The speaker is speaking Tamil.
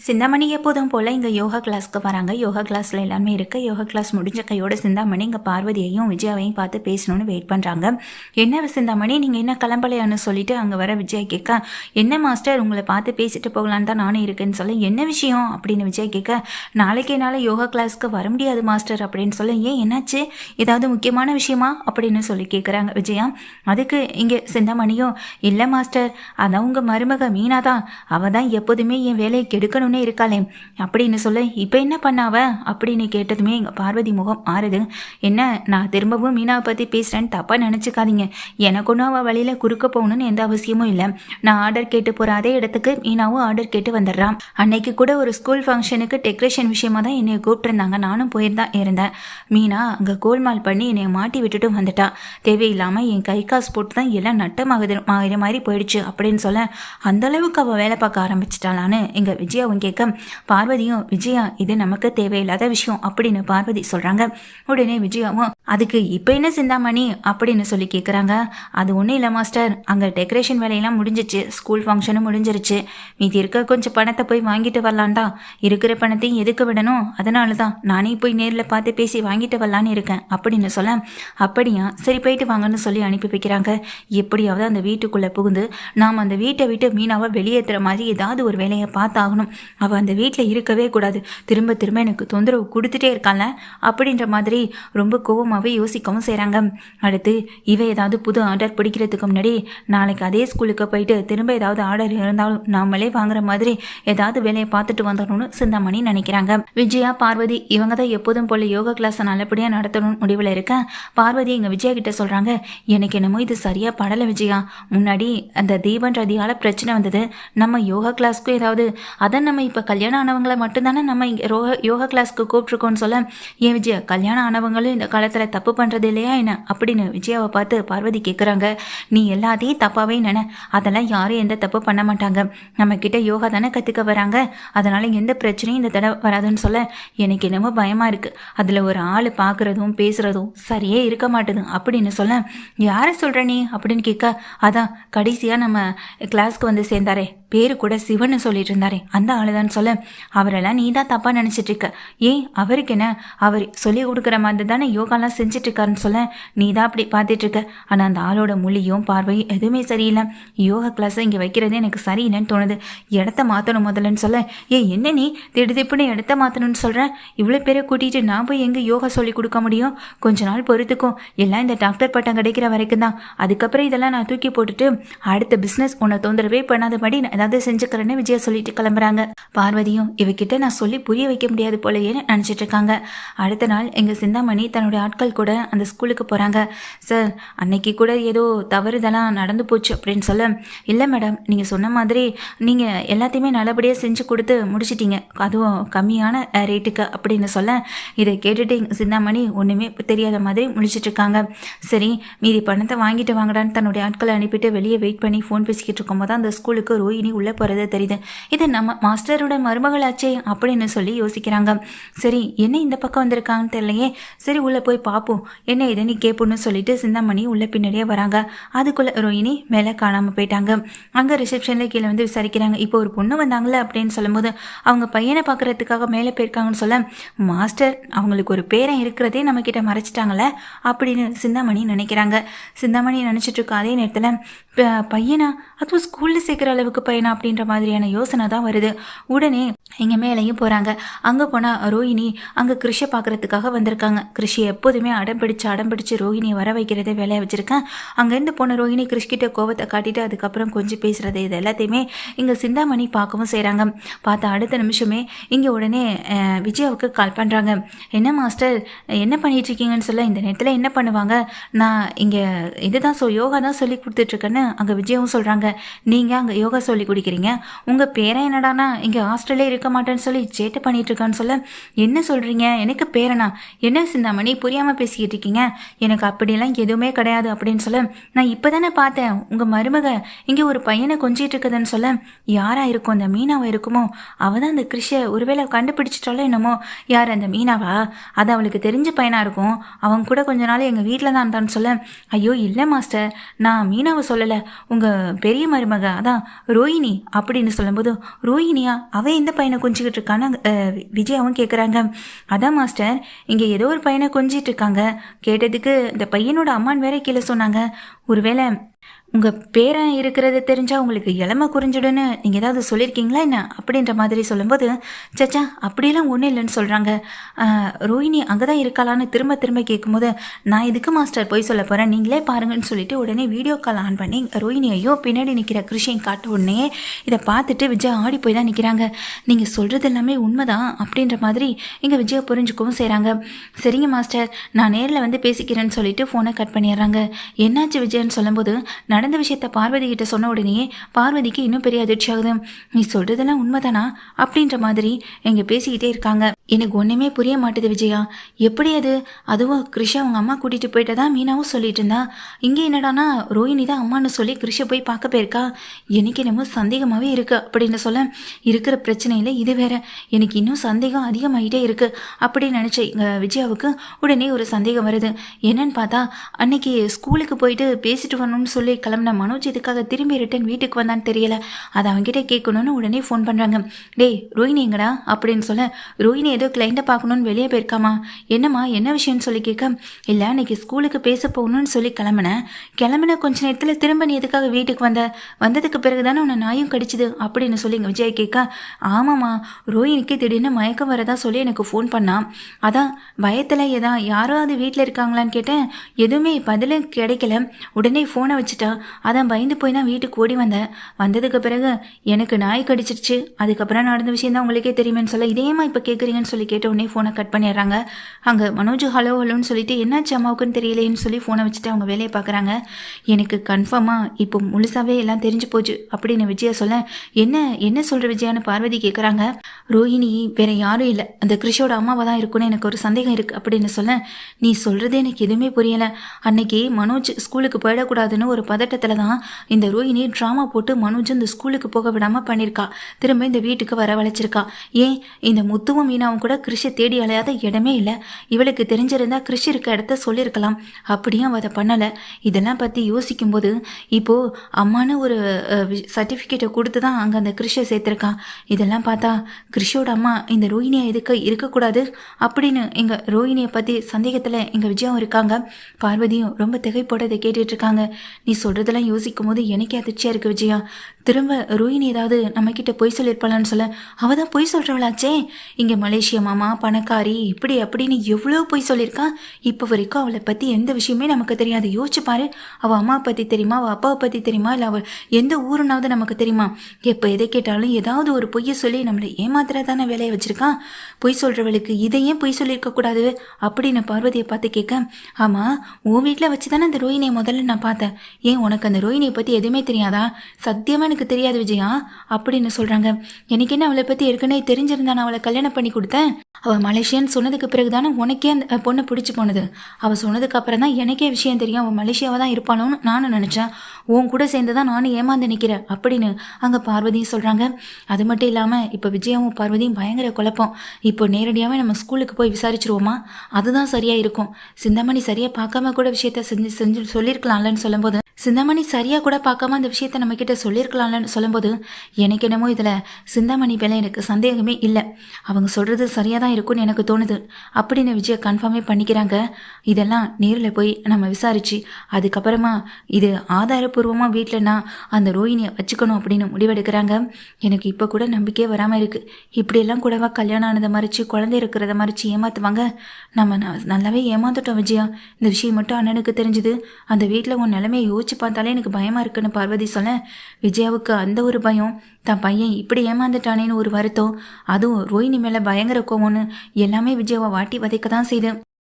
சிந்தாமணி எப்போதும் போல் இங்கே யோகா கிளாஸ்க்கு வராங்க. யோகா கிளாஸில் எல்லாமே இருக்குது யோகா கிளாஸ் முடிஞ்ச கையோட சிந்தாமணி இங்கே பார்வதியையும் விஜயாவையும் பார்த்து பேசணும்னு வெயிட் பண்ணுறாங்க என்ன சிந்தாமணி நீங்கள் என்ன கிளம்பலையான்னு சொல்லிட்டு அங்கே வர விஜய் கேட்க என்ன மாஸ்டர் உங்களை பார்த்து பேசிட்டு போகலான்னு தான் நானும் இருக்கேன்னு சொல்ல. என்ன விஷயம்? அப்படின்னு விஜய் கேட்க நாளைக்கு என்னால் யோகா கிளாஸ்க்கு வர முடியாது மாஸ்டர் அப்படின்னு சொல்ல. ஏன்? என்னாச்சு? ஏதாவது முக்கியமான விஷயமா? அப்படின்னு சொல்லி கேட்குறாங்க விஜயா. அதுக்கு இங்கே சிந்தாமணியும் இல்லை மாஸ்டர் அதான் உங்கள் மருமக மீனா தான் அவள் தான் எப்போதுமே என் வேலையை கெடுக்கணும்னே இருக்காளே. அப்படின்னு சொல்ல இப்போ என்ன பண்ணாவ? அப்படின்னு கேட்டதுமே எங்கள் பார்வதி முகம் மாறுது. என்ன நான் திரும்பவும் மீனாவை பற்றி பேசுகிறேன்னு தப்பாக நினச்சிக்காதீங்க. எனக்கு ஒன்றும் அவள் வழியில் குறுக்க போகணும்னு எந்த அவசியமும் இல்லை. நான் ஆர்டர் கேட்டு போகிற அதே இடத்துக்கு மீனாவும் ஆர்டர் கேட்டு வந்துடுறான் அன்னைக்கு கூட ஒரு ஸ்கூல் ஃபங்க்ஷனுக்கு டெக்கரேஷன் விஷயமா தான் என்னை கூப்பிட்டுருந்தாங்க. நானும் போயிருந்தான் இருந்தேன். மீனா அங்கே கோல்மால் பண்ணி என்னை மாட்டி விட்டுட்டு வந்துட்டா. தேவையில்லாமல் என் கை காசு போட்டு தான் எல்லாம் நட்டமாகுது ஆகிற மாதிரி போயிடுச்சு அப்படின்னு சொல்ல அந்தளவுக்கு அவள் வேலை பார்க்க ஆரம்பிச்சிட்டாளான்னு எங்கள் விஜயாவும் கேட்க பார்வதியும் விஜயா இது நமக்கு தேவையில்லாத விஷயம் அப்படின்னு பார்வதி சொல்கிறாங்க உடனே விஜயாவும் அதுக்கு இப்போ என்ன சிந்தாமணி? அப்படின்னு சொல்லி கேட்குறாங்க அது ஒன்றும் இல்லை மாஸ்டர். அங்கே டெக்கரேஷன் வேலையெல்லாம் முடிஞ்சிச்சு. ஸ்கூல் ஃபங்க்ஷனும் முடிஞ்சிருச்சு. மீதி இருக்க கொஞ்சம் பணத்தை போய் வாங்கிட்டு வரலான்டா இருக்கிற பணத்தையும் எதுக்கு விடணும்? அதனால தான் நானே போய் நேரில் பார்த்து பேசி வாங்கிட்டு வரலான்னு இருக்கேன் அப்படின்னு சொல்ல அப்படியா? சரி போயிட்டு வாங்கன்னு சொல்லி அனுப்பி வைக்கிறாங்க. எப்படியாவது அந்த வீட்டுக்குள்ளே புகுந்து நாம் அந்த வீட்டை விட்டு மீனாவை வெளியேற்றுற மாதிரி ஏதாவது ஒரு வேலையை பார்த்தாகணும். அவள் அந்த வீட்டில் இருக்கவே கூடாது. திரும்ப திரும்ப எனக்கு தொந்தரவு கொடுத்துட்டே இருக்கான்ல அப்படின்ற மாதிரி ரொம்ப கோபமாகவே யோசிக்கவும் செய்கிறாங்க அடுத்து இவ ஏதாவது புது ஆர்டர் பிடிக்கிறதுக்கு முன்னாடி நாளைக்கு அதே ஸ்கூலுக்கு போயிட்டு திரும்ப ஏதாவது ஆர்டர் இருந்தாலும் நாமளே வாங்குற மாதிரி ஏதாவது வேலையை பார்த்துட்டு வந்துடணும்னு சிந்தாமணி நினைக்கிறாங்க. விஜயா பார்வதி இவங்க தான் எப்போதும் போல யோகா கிளாஸை நல்லபடியாக நடத்தணும்னு முடிவில் இருக்க. பார்வதி எங்கள் விஜயா கிட்ட சொல்கிறாங்க எனக்கு என்னமோ இது சரியாக படலை விஜயா. முன்னாடி அந்த தீபன்றதியால் பிரச்சனை வந்தது. நம்ம யோகா கிளாஸ்க்கும் ஏதாவது அதை நம்ம நம்ம இப்போ கல்யாணம் ஆனவங்களை மட்டும்தானே நம்ம இங்கே ரோக யோகா கிளாஸ்க்கு கூப்பிட்ருக்கோன்னு சொல்ல ஏன் விஜயா கல்யாணம் ஆனவங்களும் இந்த காலத்தில் தப்பு பண்ணுறது இல்லையா என்ன? அப்படின்னு விஜயாவை பார்த்து பார்வதி கேட்குறாங்க நீ எல்லாத்தையும் தப்பாகவே நினை. அதெல்லாம் யாரும் எந்த தப்பு பண்ண மாட்டாங்க. நம்ம கிட்ட யோகா தானே கற்றுக்க வராங்க. அதனால் எந்த பிரச்சனையும் இந்த தடவை வராதுன்னு சொல்ல எனக்கு என்னமோ பயமாக இருக்குது அதில் ஒரு ஆள் பார்க்குறதும் பேசுகிறதும் சரியே இருக்க மாட்டுது அப்படின்னு சொல்ல யாரை சொல்கிற நீ? அப்படின்னு கேட்க அதான் கடைசியாக நம்ம கிளாஸ்க்கு வந்து சேர்ந்தாரே. பேரு கூட சிவன்னு சொல்லிட்டு இருந்தாரே. அந்த ஆளுதான் சொல்ல அவரெல்லாம் நீ தான் தப்பாக நினச்சிட்டு இருக்க. ஏன் அவருக்கு என்ன? அவர் சொல்லி கொடுக்குற மாதிரி தானே யோகாலாம் செஞ்சுட்டு இருக்காருன்னு சொல்ல நீ தான் அப்படி பார்த்துட்டு இருக்க. ஆனால் அந்த ஆளோட மொழியும் பார்வையும் எதுவுமே சரியில்லை. யோகா கிளாஸை இங்கே வைக்கிறதே எனக்கு சரியில்லைன்னு தோணுது. இடத்த மாற்றணும் முதல்லன்னு சொல்ல ஏ என்ன நீ? திடுதிப்புன்னு இடத்த மாற்றணும்னு சொல்கிறேன் இவ்வளோ பேரை கூட்டிகிட்டு நான் போய் எங்கே யோகா சொல்லி கொடுக்க முடியும்? கொஞ்ச நாள் பொறுத்துக்கும் எல்லாம் இந்த டாக்டர் பட்டம் கிடைக்கிற வரைக்கும் தான் அதுக்கப்புறம் இதெல்லாம் நான் தூக்கி போட்டுட்டு அடுத்த பிஸ்னஸ் உன்னை தொந்தரவே பண்ணாதபடி நான் ஏதாவது செஞ்சுக்கிறேன்னு விஜயா சொல்லிட்டு கிளம்புறாங்க. பார்வதியும் இவகிட்ட நான் சொல்லி புரிய வைக்க முடியாது போலயேன்னு நினச்சிட்டு இருக்காங்க. அடுத்த நாள் எங்கள் சிந்தாமணி தன்னுடைய ஆட்கள் கூட அந்த ஸ்கூலுக்கு போகிறாங்க சார் அன்னைக்கு கூட ஏதோ தவறுதெல்லாம் நடந்து போச்சு அப்படின்னு சொல்ல இல்லை மேடம் நீங்கள் சொன்ன மாதிரி நீங்கள் எல்லாத்தையுமே நல்லபடியாக செஞ்சு கொடுத்து முடிச்சிட்டீங்க. அதுவும் கம்மியான ரேட்டுக்கு அப்படின்னு சொல்ல இதை கேட்டுட்டு எங்கள் சிந்தாமணி ஒன்றுமே தெரியாத மாதிரி முடிச்சிட்டு இருக்காங்க. சரி மீதி பணத்தை வாங்கிட்டு வாங்கடான்னு தன்னுடைய ஆட்களை அனுப்பிட்டு வெளியே வெயிட் பண்ணி ஃபோன் பேசிக்கிட்டு இருக்கும்போது அந்த ஸ்கூலுக்கு நந்தினி உள்ளே போகிறது தெரியுது. இது நம்ம மாஸ்டரோட மருமகளாச்சே அப்படின்னு சொல்லி யோசிக்கிறாங்க. சரி என்ன இந்த பக்கம் வந்திருக்காங்கன்னு தெரியலையே. சரி உள்ளே போய் பார்ப்போம் என்ன இதை நீ கேட்போன்னு சொல்லிட்டு சிந்தாமணி உள்ளே பின்னாடியே வராங்க. அதுக்குள்ளே ரோஹிணி மேலே காணாமல் போயிட்டாங்க. அங்கே ரிசப்ஷனில் கீழே வந்து விசாரிக்கிறாங்க. இப்போ ஒரு பொண்ணு வந்தாங்களே அப்படின்னு சொல்லும்போது அவங்க பையனை பார்க்குறதுக்காக மேலே போயிருக்காங்கன்னு சொல்ல மாஸ்டர் அவங்களுக்கு ஒரு பேரன் இருக்கிறதே நம்மக்கிட்ட மறைச்சிட்டாங்களே அப்படின்னு சிந்தாமணி நினைக்கிறாங்க. சிந்தாமணி நினச்சிட்டு இருக்க அதே நேரத்தில் பையனா? அதுவும் ஸ்கூலில் சேர்க்குற அளவுக்கு பையன் அப்படின்ற மாதிரியான யோசனை தான் வருது. உடனே இங்கே மேலேயும் போகிறாங்க அங்கே போனால் ரோஹிணி அங்கே கிருஷை பார்க்குறதுக்காக வந்திருக்காங்க. கிருஷி எப்போதுமே அடம் பிடிச்சு அடம் பிடிச்சு ரோஹிணியை வர வைக்கிறதே வேலையை வச்சுருக்கேன். அங்கேருந்து போன ரோஹிணி கிருஷ்கிட்ட கோவத்தை காட்டிட்டு அதுக்கப்புறம் கொஞ்சம் பேசுகிறது இது எல்லாத்தையுமே இங்கே சிந்தாமணி பார்க்கவும் செய்கிறாங்க பார்த்த அடுத்த நிமிஷமே இங்கே உடனே விஜயாவுக்கு கால் பண்ணுறாங்க என்ன மாஸ்டர் என்ன பண்ணிகிட்ருக்கீங்கன்னு சொல்ல இந்த நேரத்தில் என்ன பண்ணுவாங்க? நான் இங்கே இதுதான் சொ யோகா தான் சொல்லி கொடுத்துட்ருக்கேன்னு அங்கே விஜயாவும் சொல்கிறாங்க நீங்கள் அங்கே யோகா சொல்லி குடிக்கிறீங்க? உங்கள் பேரன் என்னடானா இங்கே ஹாஸ்டல்லே இருக்க மாட்டேன்னு சொல்லி சேட்டை பண்ணிட்டு இருக்கான்னு சொல்ல என்ன சொல்கிறீங்க எனக்கு பேரனா? என்ன சிந்தாமணி? புரியாமல் பேசிக்கிட்டு இருக்கீங்க எனக்கு அப்படிலாம் எதுவுமே கிடையாது அப்படின்னு சொல்ல நான் இப்போ தானே பார்த்தேன். உங்கள் மருமக இங்கே ஒரு பையனை கொஞ்சிட்டு இருக்குதுன்னு சொல்ல யாராக இருக்கும் அந்த மீனாவை இருக்குமோ? அவள் தான் அந்த கிருஷியை ஒருவேளை கண்டுபிடிச்சிட்டாலோ என்னமோ? யார் அந்த மீனாவா? அது அவளுக்கு தெரிஞ்ச பையனாக இருக்கும். அவன் கூட கொஞ்ச நாள் எங்கள் வீட்டில் தான் இருந்தான்னு சொல்ல ஐயோ இல்லை மாஸ்டர் நான் மீனாவை சொல்லலை. உங்கள் பெரிய மருமக அதான் ரோஹி ரோஹிணி அப்படின்னு சொல்லும்போது ரோஹிணியா அவன் எந்த பையனை கொஞ்சிக்கிட்டு இருக்கான்னு விஜயாவும் கேட்குறாங்க அதான் மாஸ்டர் இங்கே ஏதோ ஒரு பையனை கொஞ்சிட்டு இருக்காங்க. கேட்டதுக்கு இந்த பையனோட அம்மான் வேற கீழே சொன்னாங்க. ஒருவேளை உங்கள் பேரன் இருக்கிறது தெரிஞ்சால் உங்களுக்கு இளமை குறிஞ்சிடுன்னு நீங்கள் ஏதாவது சொல்லியிருக்கீங்களா என்ன? அப்படின்ற மாதிரி சொல்லும்போது சச்சா அப்படியெல்லாம் ஒன்றும் இல்லைன்னு சொல்கிறாங்க ரோஹிணி அங்கே தான் இருக்காளான்னு திரும்ப திரும்ப கேட்கும்போது நான் இதுக்கு மாஸ்டர் போய் சொல்ல போகிறேன் நீங்களே பாருங்கன்னு சொல்லிட்டு உடனே வீடியோ கால் ஆன் பண்ணி ரோஹிணியையோ பின்னாடி நிற்கிற கிருஷியும் காட்ட உடனே இதை பார்த்துட்டு விஜய் ஆடி போய் தான் நிற்கிறாங்க நீங்கள் சொல்கிறது எல்லாமே உண்மைதான் அப்படின்ற மாதிரி இங்கே விஜயை புரிஞ்சுக்கவும் செய்கிறாங்க சரிங்க மாஸ்டர் நான் நேரில் வந்து பேசிக்கிறேன்னு சொல்லிட்டு ஃபோனை கட் பண்ணிடுறாங்க. என்னாச்சு விஜயன்னு சொல்லும்போது நடந்த விஷயத்த பார்வதி கிட்ட சொன்ன உடனே பார்வதிக்கு இன்னும் பெரிய அதிர்ச்சி ஆகுது. நீ சொல்றதெல்லாம் உண்மைதானா? அப்படின்ற மாதிரி எங்க பேசிக்கிட்டே இருக்காங்க. எனக்கு ஒண்ணுமே புரிய மாட்டுது விஜயா. எப்படி அது? அதுவும் கிருஷா அவங்க அம்மா கூட்டிட்டு போயிட்டதா மீனாவும் சொல்லிட்டு இருந்தா? இங்கே என்னடானா ரோஹிணி தான் அம்மான்னு சொல்லி கிருஷ போய் பார்க்க போயிருக்கா? எனக்கு என்னமோ சந்தேகமாவே இருக்கு அப்படின்னு சொல்ல இருக்கிற பிரச்சனையில இது வேற. எனக்கு இன்னும் சந்தேகம் அதிகமாயிட்டே இருக்கு. அப்படின்னு நினைச்ச விஜயாவுக்கு உடனே ஒரு சந்தேகம் வருது. என்னன்னு பார்த்தா அன்னைக்கு ஸ்கூலுக்கு போயிட்டு பேசிட்டு வரணும்னு சொல்லி கிளம்புன மனோஜ் இதுக்காக திரும்பி ரிட்டன் வீட்டுக்கு வந்தான்னு தெரியல. அதை அவங்ககிட்ட கேட்கணும்னு உடனே ஃபோன் பண்ணுறாங்க டேய் ரோஹினி எங்கடா? அப்படின்னு சொல்ல ரோஹினி ஏதோ கிளைண்ட்டை பார்க்கணும்னு வெளியே போயிருக்காமா என்னம்மா என்ன விஷயம்னு சொல்லி கேட்க? இல்லை இன்னைக்கு ஸ்கூலுக்கு பேச போகணும்னு சொல்லி கிளம்புனேன் கிளம்புன கொஞ்ச நேரத்தில் திரும்ப நீ எதுக்காக வீட்டுக்கு வந்த? வந்ததுக்கு பிறகு தானே உன்னை நாயும் கடிச்சிது? அப்படின்னு சொல்லி எங்கள் விஜய் கேட்க ஆமாம்மா ரோஹினிக்கு திடீர்னு மயக்கம் வரதா சொல்லி எனக்கு ஃபோன் பண்ணான் அதான் பயத்தில் ஏதா யாரோ அது வீட்டில் இருக்காங்களான்னு கேட்டேன். எதுவுமே பதிலும் கிடைக்கல. உடனே ஃபோனை வச்சுட்டா. அதான் பயந்து போய் தான் வீட்டுக்கு ஓடி வந்தேன். வந்ததுக்கு பிறகு எனக்கு நாய் கடிச்சிருச்சு. அதுக்கப்புறம் நடந்த விஷயம் தான் உங்களுக்கே தெரியுமேன்னு சொல்ல இதேமா இப்போ கேட்குறீங்கன்னு சொல்லி கேட்ட உடனே ஃபோனை கட் பண்ணிடுறாங்க. அங்கே மனோஜ் ஹலோ ஹலோன்னு சொல்லிட்டு என்னாச்சு அம்மாவுக்குன்னு தெரியலேன்னு சொல்லி ஃபோனை வச்சுட்டு அவங்க வேலையை பார்க்குறாங்க. எனக்கு கன்ஃபார்மாக இப்போ முழுசாகவே எல்லாம் தெரிஞ்சு போச்சு. அப்படின்னு விஜயா சொல்ல என்ன என்ன சொல்கிற விஜயான்னு பார்வதி கேட்குறாங்க ரோஹிணி வேற யாரும் இல்லை. அந்த கிருஷோட அம்மாவை தான் இருக்கும்னு எனக்கு ஒரு சந்தேகம் இருக்குது அப்படின்னு சொல்ல நீ சொல்கிறது எனக்கு எதுவுமே புரியலை. அன்னைக்கு மனோஜ் ஸ்கூலுக்கு போயிடக்கூடாதுன்னு ஒரு பதட்டத்தில் தான் இந்த ரோஹினி ட்ராமா போட்டு மனோஜ் இந்த ஸ்கூலுக்கு போக விடாமல் பண்ணியிருக்கா திரும்ப இந்த வீட்டுக்கு வரவழைச்சிருக்கா ஏன் இந்த முத்துவும் மீனாவும் கூட கிருஷி தேடி அலையாத இடமே இல்லை இவளுக்கு தெரிஞ்சிருந்தா கிருஷி இருக்க இடத்த சொல்லியிருக்கலாம் அப்படியும் அவ அதை பண்ணலை. இதெல்லாம் பற்றி யோசிக்கும்போது இப்போது அம்மானு ஒரு சர்டிஃபிகேட்டை கொடுத்து தான் அங்கே அந்த கிருஷியை சேர்த்துருக்கான் இதெல்லாம் பார்த்தா கிருஷியோட அம்மா இந்த ரோஹினியை எதுக்கு இருக்கக்கூடாது அப்படின்னு எங்கள் ரோஹினியை பற்றி சந்தேகத்தில் எங்கள் விஜயம் இருக்காங்க. பார்வதியும் ரொம்ப திகைப்போட இதை கேட்டுட்டு இருக்காங்க. நீ சொல்கிறதெல்லாம் யோசிக்கும் போது எனக்கே அதிர்ச்சியாக இருக்குது விஜயா. திரும்ப ரோஹினி ஏதாவது நம்மக்கிட்ட பொய் சொல்லியிருப்பாளான்னு சொல்ல அவள் தான் பொய் சொல்கிறவளாச்சே இங்கே மலேசியா மாமா பணக்காரி இப்படி அப்படின்னு எவ்வளோ பொய் சொல்லியிருக்கா? இப்போ வரைக்கும் அவளை பற்றி எந்த விஷயமே நமக்கு தெரியாது. யோசிச்சு பாரு. அவள் அம்மா பற்றி தெரியுமா? அவள் அப்பாவை பற்றி தெரியுமா? இல்லை அவள் எந்த ஊருனாவது நமக்கு தெரியுமா? எப்போ எதை கேட்டாலும் ஏதாவது ஒரு பொய்யை சொல்லி நம்மளை ஏமாத்துற தானே வேலையை வச்சிருக்கான் பொய் சொல்கிறவளுக்கு இதை ஏன் பொய் சொல்லியிருக்க கூடாது அப்படின்னு பார்வதியை பார்த்து கேட்க ஆமாம் உன் வீட்டில் வச்சு தானே அந்த ரோஹினியை முதல்ல நான் பார்த்தேன். ஏன் உனக்கு அந்த ரோஹினியை பற்றி எதுவுமே தெரியாதா? சத்தியமாக எனக்கு தெரியாது விஜயா. அப்படின்னு சொல்கிறாங்க எனக்கு என்ன அவளை பற்றி ஏற்கனவே தெரிஞ்சிருந்தா நான் அவளை கல்யாணம் பண்ணி கொடுத்தேன்? அவள் மலேசியான்னு சொன்னதுக்கு பிறகு தானே உனக்கே அந்த பொண்ணை பிடிச்சி போனது. அவள் சொன்னதுக்கு அப்புறம் தான் எனக்கே விஷயம் தெரியும். அவள் மலேசியாவை தான் இருப்பானோன்னு நானும் நினச்சேன். உன் கூட சேர்ந்து தான் நானும் ஏமாந்து நிற்கிறேன் அப்படின்னு அங்கே பார்வதியும் சொல்கிறாங்க அது மட்டும் இல்லாமல் இப்போ விஜயாவும் பார்வதியும் பயங்கர குழப்பம். இப்போ நேரடியாகவே நம்ம ஸ்கூலுக்கு போய் விசாரிச்சிருவோமா? அதுதான் சரியாக இருக்கும். சிந்தாமணி சரியாக பார்க்காம கூட விஷயத்த செஞ்சு செஞ்சு சொல்லியிருக்கலாம்லன்னு சொல்லும்போது சிந்தாமணி சரியாக கூட பார்க்காம அந்த விஷயத்த நம்ம கிட்ட சொல்லியிருக்கலாம்லன்னு சொல்லும்போது எனக்கு என்னமோ இதில் சிந்தாமணி மேலே எனக்கு சந்தேகமே இல்லை. அவங்க சொல்கிறது சரியாக தான் இருக்கும்னு எனக்கு தோணுது. அப்படின்னு விஜயை கன்ஃபார்மே பண்ணிக்கிறாங்க. இதெல்லாம் நேரில் போய் நம்ம விசாரித்து அதுக்கப்புறமா இது ஆதாரப்பூர்வமாக வீட்டில் நான் அந்த ரோஹிணியை வச்சுக்கணும் அப்படின்னு முடிவெடுக்கிறாங்க. எனக்கு இப்போ கூட நம்பிக்கையே வராமல் இருக்குது இப்படியெல்லாம் கூடவா கல்யாணம் ஆனதை மறைச்சு குழந்தை இருக்கிறத மறைச்சு ஏமாற்றுவாங்க நம்ம நல்லாவே ஏமாந்துட்டோம் விஜயா. இந்த விஷயம் மட்டும் அண்ணனுக்கு தெரிஞ்சுது. அந்த வீட்டில் உன் நிலைமையை யோசிச்சு பார்த்தாலே எனக்கு பயமாக இருக்குன்னு பார்வதி சொல்ல விஜயாவுக்கு அந்த ஒரு பயம். தன் பையன் இப்படி ஏமாந்துட்டானேன்னு ஒரு வருத்தம். அதுவும் ரோஹிணி மேலே பயங்கர கோவம்னு எல்லாமே விஜயாவை வாட்டி வதைக்க தான் செய்யுது